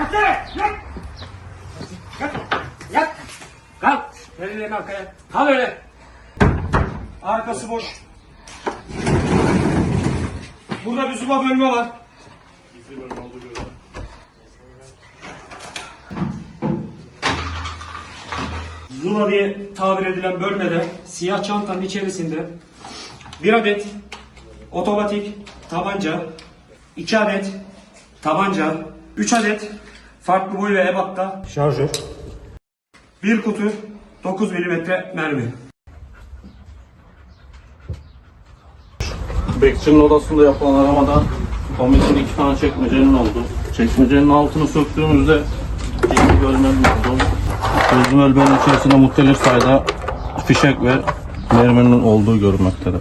Yat yere! Yat! Yat! Yat! Kalk! Ellerini arkaya. Kal öyle. Arkası boş. Burada bir zuba bölme var. Zula diye tabir edilen bölmede siyah çantanın içerisinde bir adet otomatik tabanca, iki adet tabanca, üç adet farklı boy ve ebatta şarjör, bir kutu 9 milimetre mermi. Bekçinin odasında yapılan aramada komisin iki tane çekmecenin oldu. Çekmecenin altını söktüğümüzde bir bölmenin oldu. Gözlü bölmenin içerisinde muhtelif sayıda fişek ve merminin olduğu görülmektedir.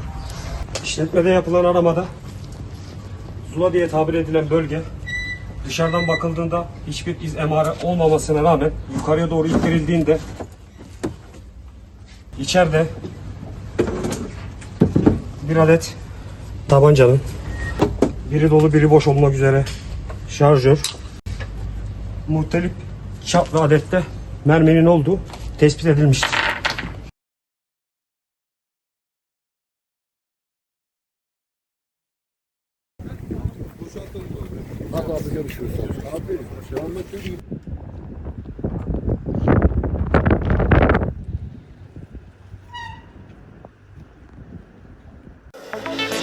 İşletmede yapılan aramada Zula diye tabir edilen bölge dışarıdan bakıldığında hiçbir iz emare olmamasına rağmen yukarıya doğru ittirildiğinde içeride bir adet tabancanın biri dolu biri boş olmak üzere şarjör muhtelif çap ve adette merminin olduğu tespit edilmiştir. Hadi abi görüşürüz. Abi, devamlı söyleyeyim. Thank